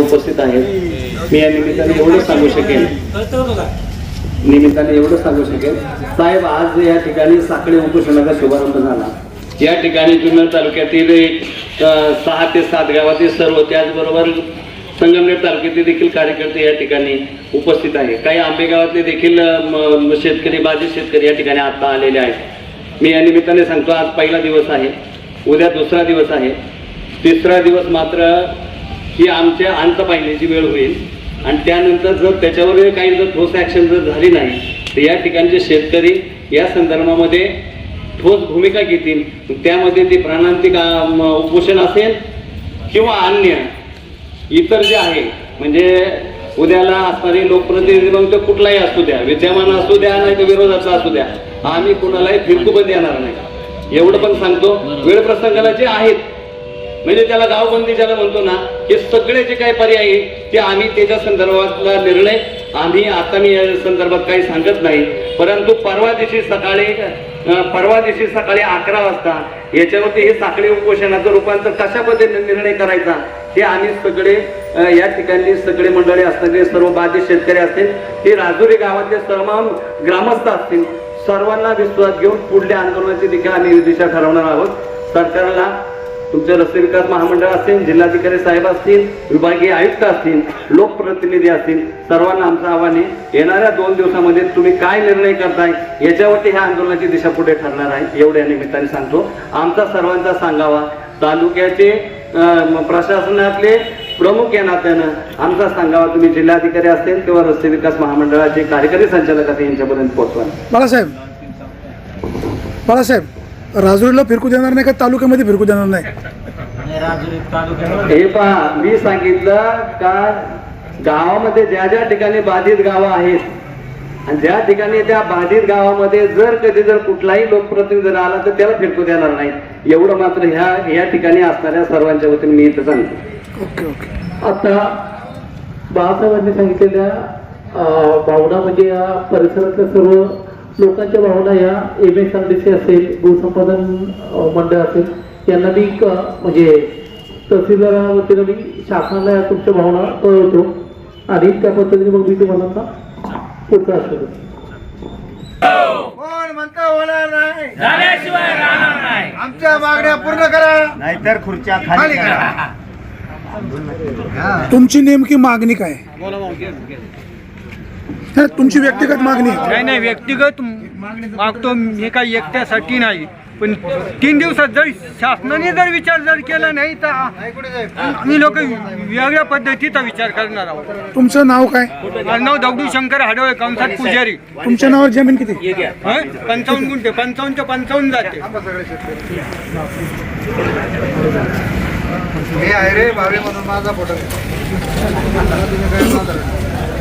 उपस्थित आहेत. मी या निमित्ताने एवढंच सांगू शकेन. निमित्ताने एवढं सांगू शकेन. साहेब आज या ठिकाणी साखळी उपोषणाचा शुभारंभ झाला. या ठिकाणी जुन्नर तालुक्यातील सहा ते सात गावातील सर्व त्याचबरोबर संगमनेर तालुक्यातील देखील कार्यकर्ते या ठिकाणी उपस्थित आहे काही आंबे गावातले देखील शेतकरी बाधित शेतकरी या ठिकाणी आता आलेले आहेत. मी या निमित्ताने सांगतो आज पहिला दिवस आहे. उद्या दुसरा दिवस आहे. तिसरा दिवस मात्र ही आमच्या अंत पाहिल्याची वेळ होईल. आणि त्यानंतर जर त्याच्यावर काही जर ठोस ॲक्शन जर झाली नाही तर या ठिकाणचे शेतकरी या संदर्भामध्ये ठोस भूमिका घेतील. त्यामध्ये ते प्राणांतिक म, उपोषण असेल किंवा अन्य इतर जे आहे म्हणजे उद्याला असणारे लोकप्रतिनिधी मग ते कुठलाही असू द्या विद्यमान असू द्या नाही तर विरोधाचा असू द्या आम्ही कुणालाही फिरकूबंद येणार नाही. एवढं पण सांगतो. वेळ प्रसंगाला जे आहेत म्हणजे त्याला गावबंदी ज्याला म्हणतो ना हे सगळे जे काही पर्याय आहे ते आम्ही त्याच्या संदर्भातला निर्णय आम्ही आता मी या संदर्भात काही सांगत नाही. परंतु परवा दिवशी सकाळी परवा दिवशी सकाळी अकरा वाजता याच्यावरती हे साखळी उपोषणाचं रूपांतर कशा पद्धतीने निर्णय करायचा हे आम्ही सगळे या ठिकाणी सगळे मंडळी असणारे सर्व बाधित शेतकरी असतील हे राजुरी गावातले सर्व ग्रामस्थ असतील सर्वांना विश्वास घेऊन पुढल्या आंदोलनाची देखील आम्ही दिशा ठरवणार आहोत. सरकारला तुमचे रस्ते विकास महामंडळ असतील जिल्हाधिकारी साहेब असतील विभागीय आयुक्त असतील लोकप्रतिनिधी असतील सर्वांना आमचं आव्हान आहे येणाऱ्या दोन दिवसामध्ये तुम्ही काय निर्णय करताय याच्यावरती ह्या आंदोलनाची दिशा पुढे ठरणार आहे एवढ्या निमित्ताने सांगतो. आमचा सर्वांचा सांगावा तालुक्याचे प्रशासनातले प्रमुख या नात्यानं आमचा सांगावा तुम्ही जिल्हाधिकारी असतील किंवा रस्ते विकास महामंडळाचे कार्यकारी संचालक असतील यांच्यापर्यंत पोहोचवा. बाळासाहेब. बाळासाहेब. राजुरीला फिरकू देणार नाही का? तालुक्यामध्ये फिरकू देणार नाही? हे पहा मी सांगितलं का गावामध्ये ज्या ज्या ठिकाणी बाधित गावं आहेत आणि ज्या ठिकाणी त्या बाधित गावामध्ये जर कधी जर कुठलाही लोकप्रतिनिधी जर आला तर त्याला फिरकू देणार नाही. एवढं मात्र ह्या या ठिकाणी असणाऱ्या सर्वांच्या वतीने मी इथं सांगतो. Okay okay. आता बाळासाहेबांनी सांगितलेल्या भावना म्हणजे या परिसरातल्या सर्व लोकांच्या भावना या M S R D C असेल भूसंपादन अं, मंडळ असेल यांना मी क- म्हणजे तहसीलदारावतीनं मी शासनाला या तुमच्या भावना कळवतो. आणि त्या पद्धतीने मग मी तुम्हाला पुढचा आश्वासन कोण म्हणतं होणार नाही? आमच्या मागण्या पूर्ण करा. नाहीतर खुर्च्या खाली खाली करा. तुमची नेमकी मागणी काय? हा, तुमची व्यक्तिगत मागणी नाही नाही व्यक्तिगत मागतो मी काही एकट्यासाठी नाही. पण तीन दिवसात जर शासनाने जर विचार जर केला नाही तर आम्ही लोक वेगळ्या पद्धतीचा विचार करणार आहोत. तुमचं नाव काय? माझं नाव दगडू शंकर हाडवळे कंसात पुजारी. तुमच्या नावावर जमीन किती? हं? पंचावन्न गुंठे पंचावन्नच्या पंचावन्न जाते. मी आहे रे भावे म्हणून माझा फोटो